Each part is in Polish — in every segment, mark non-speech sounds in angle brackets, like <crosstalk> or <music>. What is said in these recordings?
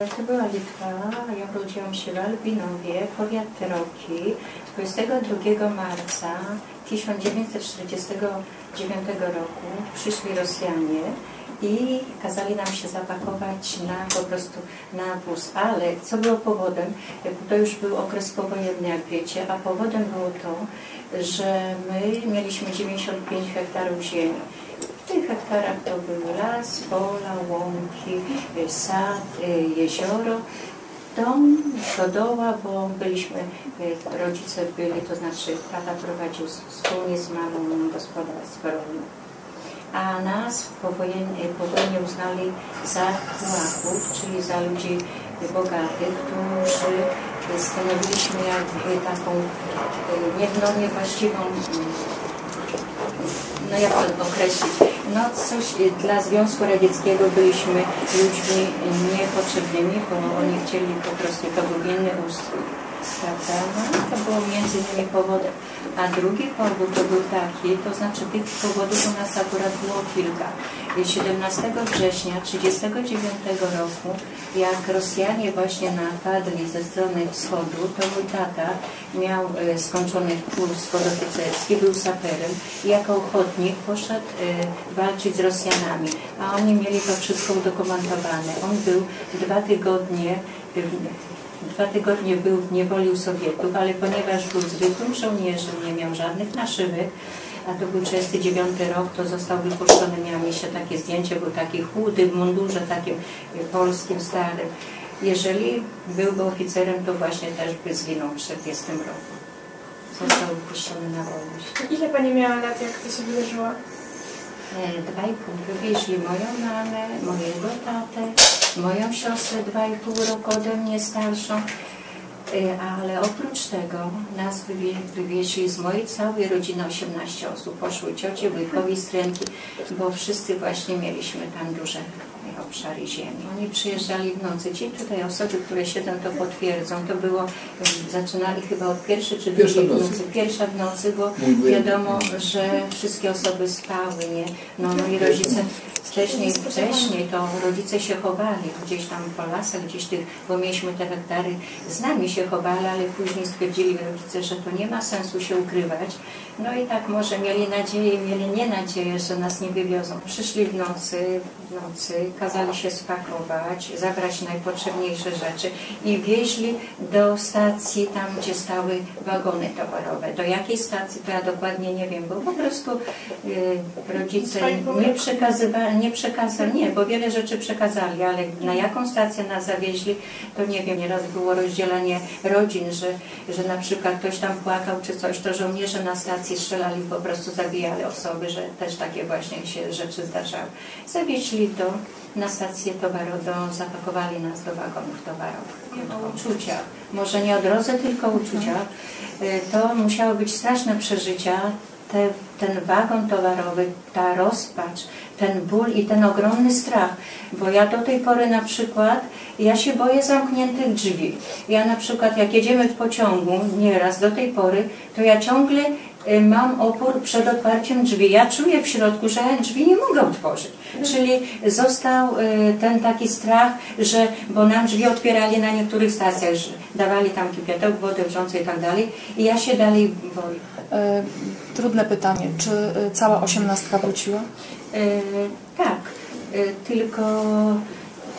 To była Litwa, ja urodziłam się w Albinowie, powiat Tyroki. 22 marca 1949 roku przyszli Rosjanie i kazali nam się zapakować na po prostu na wóz. Ale co było powodem? To już był okres powojenny, jak wiecie, a powodem było to, że my mieliśmy 95 hektarów ziemi. Hektarach to był las, pola, łąki, y, sad, y, jezioro, dom, stodoła, bo byliśmy, y, rodzice byli, to znaczy tata prowadził wspólnie z mamą gospodarstwo rolne. A nas po wojnie, po wojnie uznali za Polaków, czyli za ludzi bogatych, którzy stanowiliśmy jakby taką nie, niewłaściwą no jak to określić, no coś dla Związku Radzieckiego byliśmy ludźmi niepotrzebnymi, bo oni chcieli po prostu, to był inny ustrój. Prawda? No to było między innymi powodem. A drugi powód to był taki, to znaczy tych powodów u nas akurat było kilka. 17 września 1939 roku, jak Rosjanie właśnie napadli ze strony wschodu, to mój tata miał e, skończony kurs podoficerski, był saperem i jako ochotnik poszedł e, walczyć z Rosjanami, a oni mieli to wszystko udokumentowane. On był dwa tygodnie e, Dwa tygodnie był w niewoli u Sowietów, ale ponieważ był zwykłym żołnierzem, nie miał żadnych naszywek, a to był 39 rok, to został wypuszczony, miał mi się takie zdjęcie, był taki chudy w mundurze takim polskim, starym. Jeżeli byłby oficerem, to właśnie też by zginął w 40 roku. Został wypuszczony na wolność. Ile Pani miała lat, jak to się wydarzyło? E, Dwa i pół wywieźli moją mamę, mojego tatę, moją siostrę dwa i pół roku ode mnie starszą, ale oprócz tego nas wywie, wywieźli z mojej całej rodziny 18 osób. Poszły ciocie, wujkowi, stręki, bo wszyscy właśnie mieliśmy tam duże obszary ziemi. Oni przyjeżdżali w nocy. Ci tutaj osoby, które siedzą, to potwierdzą. To było, em, zaczynali chyba od pierwszej czy drugiej w nocy. Pierwsza w nocy, bo wiadomo, że wszystkie osoby spały, nie? No moi rodzice wcześniej, wcześniej to rodzice się chowali gdzieś tam po lasach, gdzieś tych, bo mieliśmy te hektary, z nami się chowali, ale później stwierdzili rodzice, że to nie ma sensu się ukrywać. No i tak może mieli nadzieję, mieli nie nadzieję, że nas nie wywiozą. Przyszli w nocy, w nocy, kazali się spakować, zabrać najpotrzebniejsze rzeczy i wieźli do stacji tam, gdzie stały wagony towarowe. Do jakiej stacji, to ja dokładnie nie wiem, bo po prostu y, rodzice nie przekazywali, nie przekazali, nie, bo wiele rzeczy przekazali, ale na jaką stację nas zawieźli, to nie wiem, nieraz było rozdzielenie rodzin, że, że na przykład ktoś tam płakał czy coś, to żołnierze na stacji strzelali, po prostu zabijali osoby, że też takie właśnie się rzeczy zdarzały. Zawieźli do, na stację towaru, do, zapakowali nas do wagonów towarowych. O uczuciach, może nie o drodze, tylko o uczuciach. Y, To musiały być straszne przeżycia, te, ten wagon towarowy, ta rozpacz, ten ból i ten ogromny strach, bo ja do tej pory na przykład, ja się boję zamkniętych drzwi. Ja na przykład jak jedziemy w pociągu nieraz do tej pory, to ja ciągle y, mam opór przed otwarciem drzwi. Ja czuję w środku, że drzwi nie mogę otworzyć. Czyli został y, ten taki strach, że, bo nam drzwi otwierali na niektórych stacjach, że dawali tam kipietek, wodę wrzącą i tak dalej i ja się dalej boję. E, Trudne pytanie. Czy e, cała osiemnastka wróciła? E, tak, e, tylko,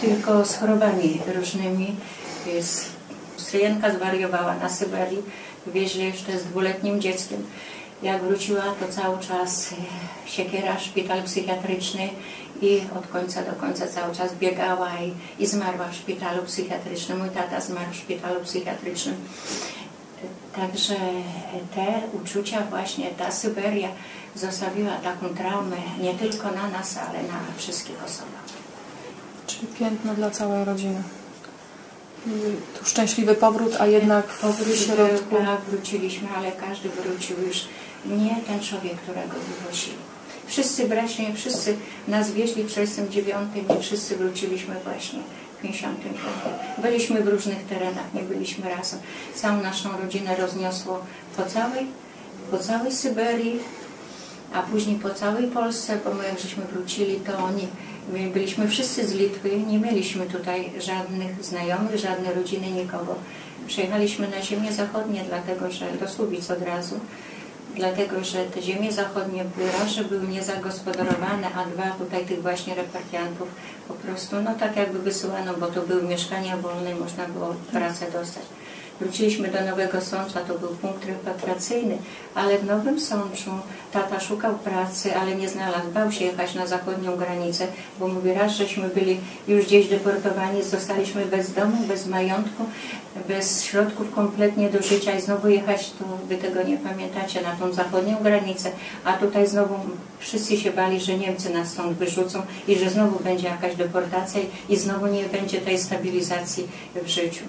tylko z chorobami różnymi. Stryjenka zwariowała na Syberii, wieźli jeszcze z dwuletnim dzieckiem. Jak wróciła, to cały czas e, siekiera, szpital psychiatryczny i od końca do końca cały czas biegała i, i zmarła w szpitalu psychiatrycznym. Mój tata zmarł w szpitalu psychiatrycznym. Także te uczucia, właśnie ta Syberia zostawiła taką traumę nie tylko na nas, ale na wszystkich osobach. Czyli piętno dla całej rodziny. I Tu szczęśliwy powrót, a jednak w Powrót środku... tak, wróciliśmy, ale każdy wrócił już nie ten człowiek, którego wywozili. Wszyscy bracia, wszyscy nas wieźli w 49 i wszyscy wróciliśmy właśnie w 55. Byliśmy w różnych terenach, nie byliśmy razem. Całą naszą rodzinę rozniosło po całej, po całej Syberii, a później po całej Polsce, bo my jak żeśmy wrócili, to oni My byliśmy wszyscy z Litwy, nie mieliśmy tutaj żadnych znajomych, żadnej rodziny, nikogo. Przyjechaliśmy na ziemię zachodnie, dlatego że do Słubic od razu, dlatego że te ziemie zachodnie raz, że były niezagospodarowane, a dwa tutaj tych właśnie repartiantów po prostu, no tak jakby wysyłano, bo to były mieszkania wolne, można było pracę dostać. Wróciliśmy do Nowego Sącza, to był punkt repatriacyjny, ale w Nowym Sączu tata szukał pracy, ale nie znalazł. Bał się jechać na zachodnią granicę, bo mówi raz, żeśmy byli już gdzieś deportowani, zostaliśmy bez domu, bez majątku, bez środków kompletnie do życia i znowu jechać, to wy tego nie pamiętacie, na tą zachodnią granicę, a tutaj znowu wszyscy się bali, że Niemcy nas stąd wyrzucą i że znowu będzie jakaś deportacja i znowu nie będzie tej stabilizacji w życiu.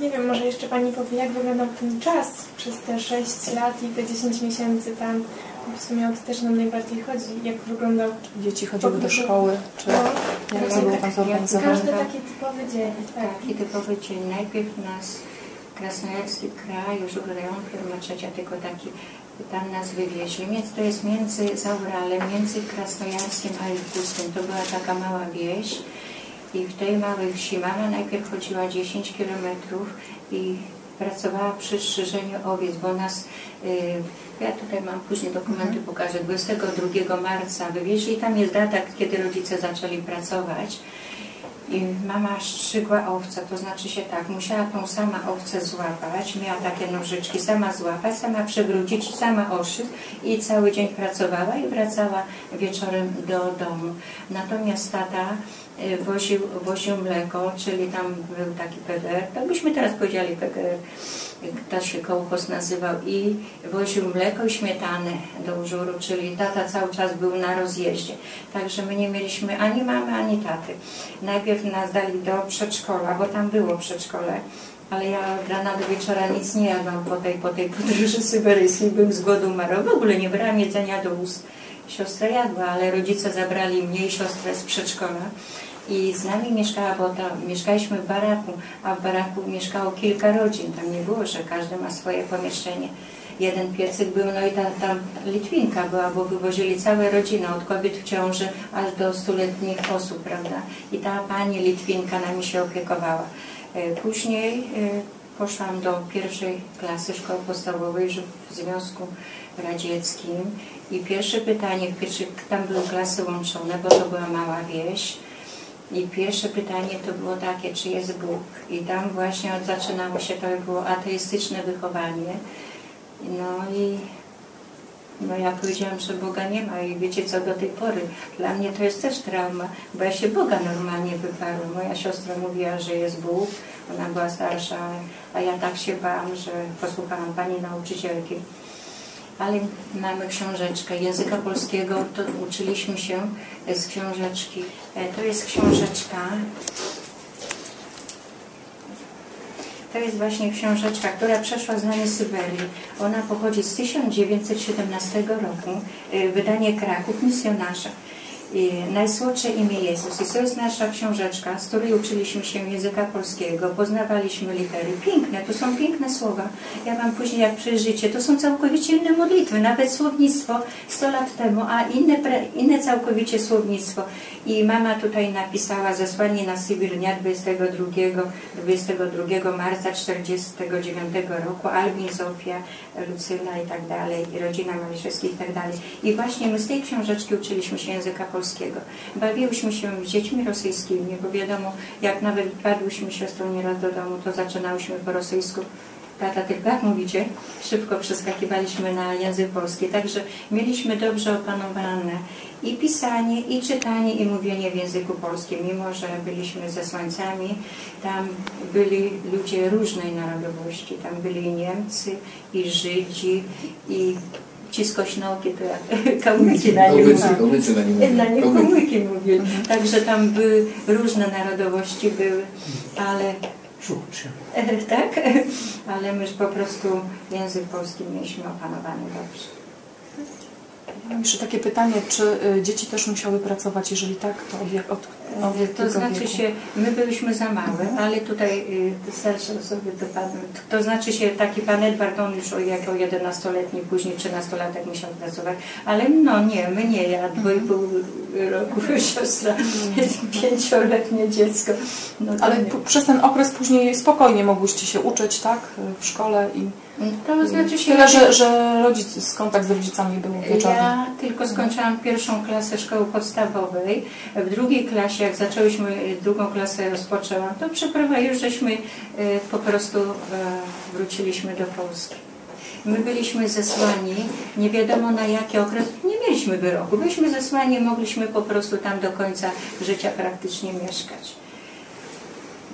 Nie wiem, może jeszcze Pani powie, jak wyglądał ten czas przez te 6 lat i te 10 miesięcy tam. Bo W sumie o to też nam najbardziej chodzi. Jak wyglądał Dzieci chodziły do szkoły, czy no, jak to właśnie było tak- tam zorganizowane? każdy taki typowy dzień. Tak. Taki typowy dzień. Najpierw nas Krasnojarski kraj, już rejon firma trzecia, tylko taki tam nas wywieźli. Więc to jest między Zauralem, między Krasnojarskim a Irkutskiem. To była taka mała wieś. I w tej małej wsi mama najpierw chodziła 10 kilometrów i pracowała przy strzyżeniu owiec, bo nas, y, ja tutaj mam później dokumenty, pokażę, 22 marca wywieźli. Tam jest data, kiedy rodzice zaczęli pracować. I mama strzygła owce, to znaczy się tak, musiała tą sama owcę złapać, miała takie nożyczki, sama złapać, sama przewrócić, sama oszyć i cały dzień pracowała i wracała wieczorem do domu. Natomiast tata woził, woził mleko, czyli tam był taki PDR, tak byśmy teraz powiedzieli PDR, to się kołchos nazywał i woził mleko i śmietanę do użuru, czyli tata cały czas był na rozjeździe. Także my nie mieliśmy ani mamy, ani taty. Najpierw nas dali do przedszkola, bo tam było przedszkole, ale ja od rana do wieczora nic nie jadłam po tej, po tej podróży syberyjskiej, bym z głodu umarła. W ogóle nie brałam jedzenia do ust. Siostra jadła, ale rodzice zabrali mnie i siostrę z przedszkola. I z nami mieszkała, bo tam mieszkaliśmy w baraku, a w baraku mieszkało kilka rodzin. Tam nie było, że każdy ma swoje pomieszczenie. Jeden piecyk był, no i ta, tam Litwinka była, bo wywozili całe rodziny, od kobiet w ciąży aż do stuletnich osób, prawda? I ta pani Litwinka nami się opiekowała. E, Później e, poszłam do pierwszej klasy szkoły podstawowej w Związku Radzieckim i pierwsze pytanie, w pierwszej, tam były klasy łączone, bo to była mała wieś. I pierwsze pytanie to było takie, czy jest Bóg? I tam właśnie od zaczynało się, to było ateistyczne wychowanie. No i no ja powiedziałam, że Boga nie ma i wiecie co, do tej pory dla mnie to jest też trauma, bo ja się Boga normalnie wyparłam. Moja siostra mówiła, że jest Bóg, ona była starsza, a ja tak się bałam, że posłuchałam pani nauczycielki. Ale mamy książeczkę języka polskiego, to uczyliśmy się z książeczki. E, To jest książeczka To jest właśnie książeczka, która przeszła z nami Syberię. Ona pochodzi z 1917 roku, y, wydanie Kraków, misjonarza. Najsłodsze imię Jezus. I to jest nasza książeczka, z której uczyliśmy się języka polskiego, poznawaliśmy litery. Piękne, to są piękne słowa. Ja Wam później, jak przeżycie, to są całkowicie inne modlitwy, nawet słownictwo 100 lat temu, a inne, inne całkowicie słownictwo. I mama tutaj napisała zesłanie na Sybir dnia 22, 22 marca 49 roku, Albin, Zofia, Lucyna i tak dalej, i rodzina Maliszewskich i tak dalej. I właśnie my z tej książeczki uczyliśmy się języka polskiego. Bawiłyśmy się z dziećmi rosyjskimi, bo wiadomo, jak nawet padłyśmy siostrą nieraz do domu, to zaczynałyśmy po rosyjsku. Tata, tylko jak mówicie? Szybko przeskakiwaliśmy na język polski. Także mieliśmy dobrze opanowane i pisanie, i czytanie, i mówienie w języku polskim. Mimo, że byliśmy ze Słońcami, tam byli ludzie różnej narodowości. Tam byli Niemcy, i Żydzi, i ci skośnołki, to jak <laughs> kałmyki na mówią. kołycy na nim <laughs> Na komórki mówili. Także tam były różne narodowości były, ale e, <laughs> tak, ale my po prostu język polski mieliśmy opanowany dobrze. Mam jeszcze takie pytanie, czy y, dzieci też musiały pracować? Jeżeli tak, to od, jak, od o To znaczy wieku. się, my byliśmy za małe, ale tutaj y, starsze osoby to pan, to znaczy się taki pan Edward, on już o, jako 11-letni, później 13-latek musiał pracować, ale no nie, my nie, ja dwójpół roku <laughs> siostra, pięcioletnie dziecko. No Ale nie. przez ten okres później spokojnie mogłyście się uczyć, tak? W szkole i To znaczy się, tyle, że, że rodzic, kontakt z rodzicami był wieczorny. Ja tylko skończyłam pierwszą klasę szkoły podstawowej. W drugiej klasie, jak zaczęłyśmy drugą klasę rozpoczęłam, to przeprawa już żeśmy e, po prostu e, wróciliśmy do Polski. My byliśmy zesłani, nie wiadomo na jaki okres, nie mieliśmy wyroku, byliśmy zesłani, mogliśmy po prostu tam do końca życia praktycznie mieszkać.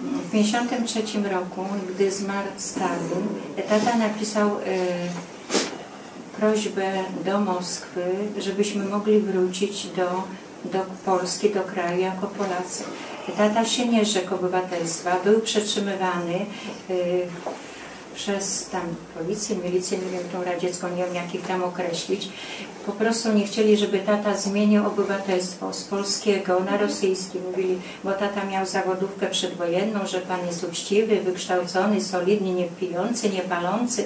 W 1953 roku, gdy zmarł Stalin, tata napisał e, prośbę do Moskwy, żebyśmy mogli wrócić do, do Polski, do kraju jako Polacy. Tata się nie rzekł obywatelstwa, był przetrzymywany y, przez tam policję, milicję, nie wiem, tą radziecką, nie wiem jak ich tam określić. Po prostu nie chcieli, żeby tata zmienił obywatelstwo z polskiego na rosyjskie. Mówili, bo tata miał zawodówkę przedwojenną, że pan jest uczciwy, wykształcony, solidny, nie pijący, nie palący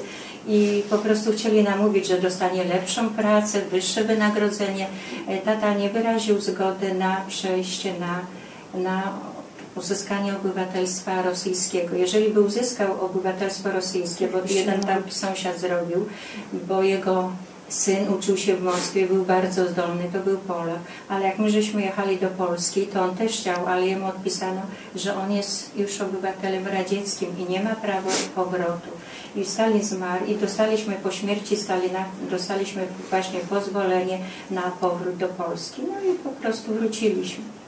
i po prostu chcieli nam mówić, że dostanie lepszą pracę, wyższe wynagrodzenie. E, Tata nie wyraził zgody na przejście na, na uzyskanie obywatelstwa rosyjskiego. Jeżeli by uzyskał obywatelstwo rosyjskie, bo jeden tam sąsiad zrobił, bo jego syn uczył się w Moskwie, był bardzo zdolny, to był Polak, ale jak my żeśmy jechali do Polski, to on też chciał, ale jemu odpisano, że on jest już obywatelem radzieckim i nie ma prawa powrotu. I Stalin zmarł i dostaliśmy po śmierci Stalina, dostaliśmy właśnie pozwolenie na powrót do Polski. No i po prostu wróciliśmy.